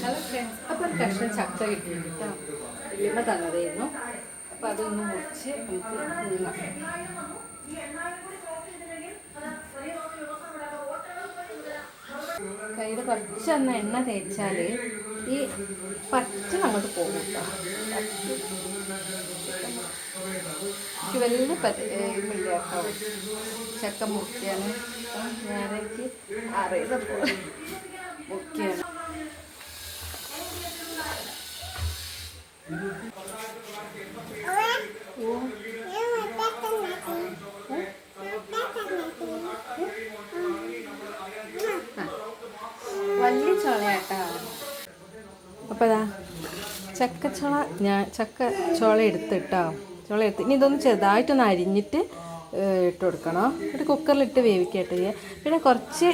Hello friends അപ്പോൾ ചക്ക കിട്ടിയിട്ടുണ്ട് തന്നതായിരുന്നു. അപ്പോൾ അതൊന്ന് മുറിച്ച് നമുക്ക് തിന്നാം കയ്യിൽ എണ്ണ തേച്ചാൽ ഈ പച്ച അങ്ങോട്ട് പോകും വലിയ പറ്റില്ല കേട്ടോ ചക്ക മുറിക്കാണ് ഞാനെനിക്ക് അറിയതപ്പോൾ മുറിക്കാണ്. അപ്പോൾ ഇതാ ചക്കച്ചോള ഞാൻ ചക്ക ചോള എടുത്തിട്ടോ. ചോള എടുത്ത്. ഇനി ഇതൊന്ന് ചെറുതായിട്ടൊന്ന് അരിഞ്ഞിട്ട് ഇട്ട് കൊടുക്കണം. ഒരു കുക്കറിലിട്ട് വേവിക്കട്ടെ പിന്നെ കുറച്ച്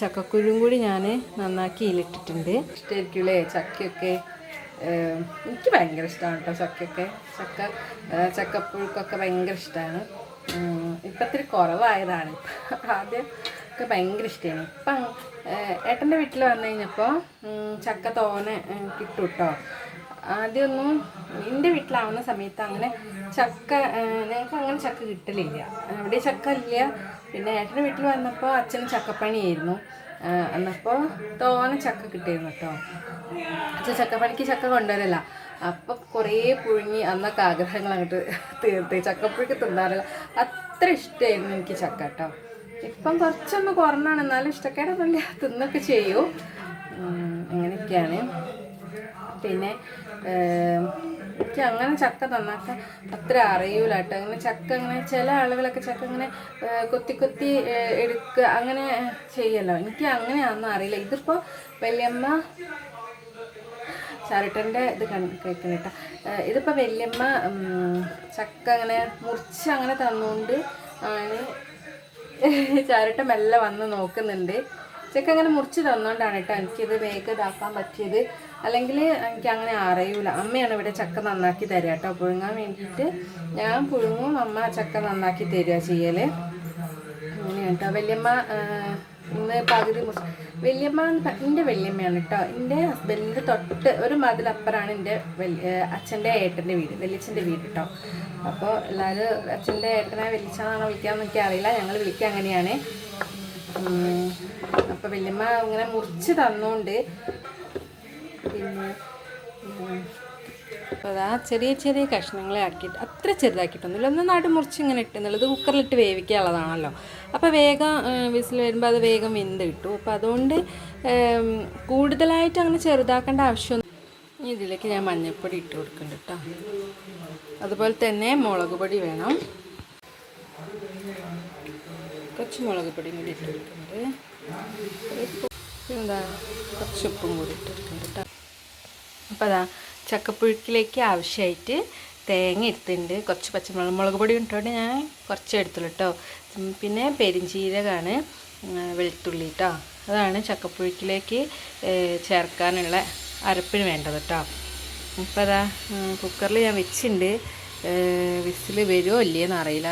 ചക്കക്കുരും കൂടി ഞാൻ നന്നാക്കി ഇതിലിട്ടിട്ടുണ്ട്. ഇഷ്ടമായിരിക്കൂലേ ചക്കയൊക്കെ എനിക്ക് ഭയങ്കര ഇഷ്ടമാണ് കേട്ടോ ചക്കയൊക്കെ. ചക്ക ചക്കപ്പുഴുക്കൊക്കെ ഭയങ്കര ഇഷ്ടമാണ് ഇപ്പം ഇത്തിരി കുറവായതാണ്. ആദ്യം ഒക്കെ ഭയങ്കര ഇഷ്ടമാണ് ഇപ്പം ഏട്ടന്റെ വീട്ടിൽ വന്നു കഴിഞ്ഞപ്പോൾ ചക്ക തോനെ കിട്ടും കേട്ടോ ആദ്യമൊന്നും എന്റെ വീട്ടിലാവുന്ന സമയത്ത് അങ്ങനെ ചക്ക ഞങ്ങൾക്ക് അങ്ങനെ ചക്ക കിട്ടലില്ല. അവിടെ ചക്ക ഇല്ല. പിന്നെ ഏട്ടന്റെ വീട്ടിൽ വന്നപ്പോൾ അച്ഛൻ ചക്കപ്പണിയായിരുന്നു. എന്നപ്പോൾ തോനെ ചക്ക കിട്ടിയിരുന്നു കേട്ടോ. അച്ഛൻ ചക്കപ്പണിക്ക് ചക്ക കൊണ്ടുവരല്ല അപ്പം കുറേ പുഴുങ്ങി അന്നൊക്കെ ആഗ്രഹങ്ങൾ അങ്ങോട്ട് തീർത്ത് ചക്കപ്പുഴുക്ക് തിന്നാറില്ല. അത്ര ഇഷ്ടമായിരുന്നു എനിക്ക് ചക്ക കേട്ടോ. ഇപ്പം കുറച്ചൊന്ന് കുറഞ്ഞാണ്. എന്നാലും ഇഷ്ടക്കേടൊന്നുമില്ല. തിന്നൊക്കെ ചെയ്യൂ. അങ്ങനെയൊക്കെയാണ് പിന്നെ എനിക്ക് അങ്ങനെ ചക്ക തന്നാക്കാൻ അത്ര അറിയൂല കേട്ടോ അങ്ങനെ ചക്ക അങ്ങനെ ചില ആളുകളൊക്കെ ചക്ക ഇങ്ങനെ കൊത്തി കൊത്തി എടുക്കുക അങ്ങനെ ചെയ്യല്ലോ. എനിക്ക് അങ്ങനെ ഒന്നും അറിയില്ല. ഇതിപ്പോൾ വല്യമ്മ ചരട്ടന്റെ ഇത് കേൾക്കണം കേട്ടോ. ഇതിപ്പോൾ വല്യമ്മ ചക്ക അങ്ങനെ മുറിച്ച് അങ്ങനെ തന്നുകൊണ്ട് ആണ് ചാരട്ട മെല്ലെ വന്ന് നോക്കുന്നുണ്ട്. ചെക്ക് അങ്ങനെ മുറിച്ച് തന്നുകൊണ്ടാണ് കേട്ടോ എനിക്കിത് വേഗം ഇതാക്കാൻ പറ്റിയത്. അല്ലെങ്കിൽ എനിക്ക് അങ്ങനെ അറിയൂല. അമ്മയാണ് ഇവിടെ ചക്ക നന്നാക്കി തരിക കേട്ടോ. പുഴുങ്ങാൻ വേണ്ടിയിട്ട് ഞാൻ പുഴുങ്ങും അമ്മ ചക്ക നന്നാക്കി തരിക ചെയ്യൽ. അങ്ങനെയാണ് കേട്ടോ. വല്യമ്മ പകുതി മുസ്ലിം വല്യമ്മ എന്റെ വല്യമ്മയാണ് കേട്ടോ എന്റെ ഹസ്ബൻഡിന്റെ തൊട്ട് ഒരു മതിലപ്പുറമാണ് എന്റെ വലിയ അച്ഛന്റെ ഏട്ടന്റെ വീട് വല്യച്ഛന്റെ വീട് കേട്ടോ അപ്പോൾ എല്ലാവരും അച്ഛന്റെ ഏട്ടനെ വലിച്ചാന്നാണോ വിളിക്കാമെന്ന് എനിക്ക് അറിയില്ല. ഞങ്ങൾ വിളിക്കുക അങ്ങനെയാണ്. അപ്പോൾ വല്യമ്മ ഇങ്ങനെ മുറിച്ച് തന്നുകൊണ്ട് പിന്നെ അപ്പോൾ അതാ ചെറിയ ചെറിയ കഷ്ണങ്ങളെ ആക്കിയിട്ട് അത്ര ചെറുതാക്കിയിട്ടൊന്നുമില്ല. ഒന്ന് നാട് മുറിച്ച് ഇങ്ങനെ ഇട്ടുന്നുള്ളത് കുക്കറിലിട്ട് വേവിക്കാനുള്ളതാണല്ലോ. അപ്പോൾ വേഗം വിസിൽ വരുമ്പോൾ അത് വേഗം വെന്ത് കിട്ടും അപ്പോൾ അതുകൊണ്ട് കൂടുതലായിട്ട് അങ്ങനെ ചെറുതാക്കേണ്ട ആവശ്യമൊന്നും ഇതിലേക്ക് ഞാൻ മഞ്ഞൾപ്പൊടി ഇട്ട് കൊടുക്കുന്നുണ്ട് കേട്ടോ. അതുപോലെ തന്നെ മുളക് പൊടി വേണം. കുറച്ച് മുളക് പൊടിയും കൂടി ഇട്ട് കൊടുക്കുന്നുണ്ട്. എന്താ കുറച്ച് ഉപ്പും കൂടി ഇട്ട് കൊടുക്കുന്നുണ്ട് കേട്ടോ. അപ്പോൾ അതാ ചക്കപ്പുഴുക്കിലേക്ക് ആവശ്യമായിട്ട് തേങ്ങ എടുത്തിട്ടുണ്ട്. കുറച്ച് പച്ചമുളക് മുളക് പൊടി ഇട്ടോണ്ട് ഞാൻ കുറച്ച് എടുത്തുള്ളൂ കേട്ടോ പിന്നെ പെരിഞ്ചീരകമാണ് വെളുത്തുള്ളി കേട്ടോ അതാണ് ചക്കപ്പുഴുക്കിലേക്ക് ചേർക്കാനുള്ള അരപ്പിന് വേണ്ടത് കേട്ടോ അപ്പോൾ അതാ കുക്കറിൽ ഞാൻ വെച്ചിട്ടുണ്ട് വിസിൽ വരുമോ ഇല്ലയെന്ന് അറിയില്ല.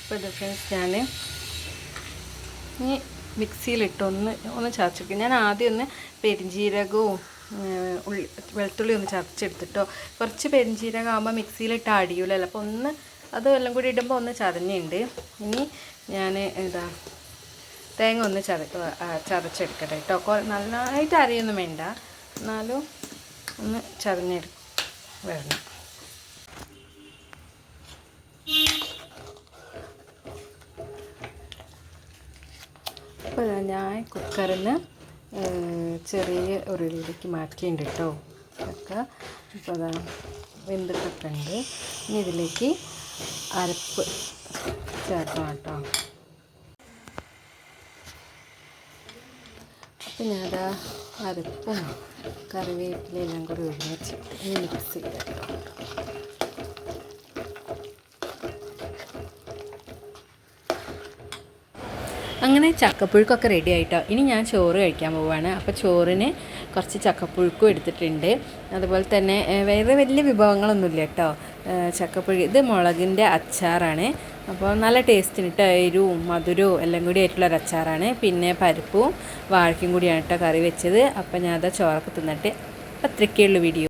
അപ്പോൾ ഇത് ഫ്രണ്ട്സ് ഞാൻ ഇനി മിക്സിയിലിട്ടൊന്ന് ഒന്ന് ചതച്ചെടുക്കും. ഞാൻ ആദ്യം ഒന്ന് പെരിഞ്ജീരകവും ഏഹ്, വെളുത്തുള്ളി ഒന്ന് ചതച്ചെടുത്തിട്ടോ. കുറച്ച് പെരിഞ്ചീരകമാകുമ്പോൾ മിക്സിയിലിട്ട് അടിയൂലല്ലോ. അപ്പോൾ ഒന്ന് അത് എല്ലാം കൂടി ഇടുമ്പോൾ ഒന്ന് ചതഞ്ഞുണ്ട്. ഇനി ഞാൻ എന്താ തേങ്ങ ഒന്ന് ചത ചതച്ചെടുക്കട്ടെ കേട്ടോ നന്നായിട്ട് അരിയൊന്നും വേണ്ട. എന്നാലും ഒന്ന് ചതഞ്ഞെടു വരണം. അപ്പോൾ ഞാൻ കുക്കറിൽ നിന്ന് ചെറിയ ഉരുളിയിലേക്ക് മാറ്റിയിട്ടുണ്ട് കേട്ടോ. ചക്ക ഇപ്പോൾ അതാ വെന്തിട്ടൊക്കെ ഉണ്ട് ഇനി ഇതിലേക്ക് അരപ്പ് ചേർക്കണം കേട്ടോ. അപ്പം ഞാനതാ അരപ്പും കറിവേപ്പിലെല്ലാം കൂടി ഒരുമിച്ച് മിക്സ് ചെയ്തെടുക്കാം അങ്ങനെ ചക്കപ്പുഴുക്കൊക്കെ റെഡി ആയിട്ടോ. ഇനി ഞാൻ ചോറ് കഴിക്കാൻ പോവുകയാണ് അപ്പോൾ ചോറിന് കുറച്ച് ചക്കപ്പുഴുക്കും എടുത്തിട്ടുണ്ട്. അതുപോലെ തന്നെ വേറെ വലിയ വിഭവങ്ങളൊന്നുമില്ല കേട്ടോ. ചക്കപ്പുഴു ഇത് മുളകിന്റെ അച്ചാറാണ്. അപ്പോൾ നല്ല ടേസ്റ്റിന് കേട്ടോ എരിവും മധുരവും എല്ലാം കൂടി ആയിട്ടുള്ള ഒരു അച്ചാറാണ്. പിന്നെ പരിപ്പും വാഴയ്ക്കും കൂടിയാണ് കേട്ടോ കറി വെച്ചത്. അപ്പോൾ ഞാൻ അതാ ചോറൊക്കെ തിന്നിട്ട് അത്രയ്ക്കേ ഉള്ളൂ വീഡിയോ.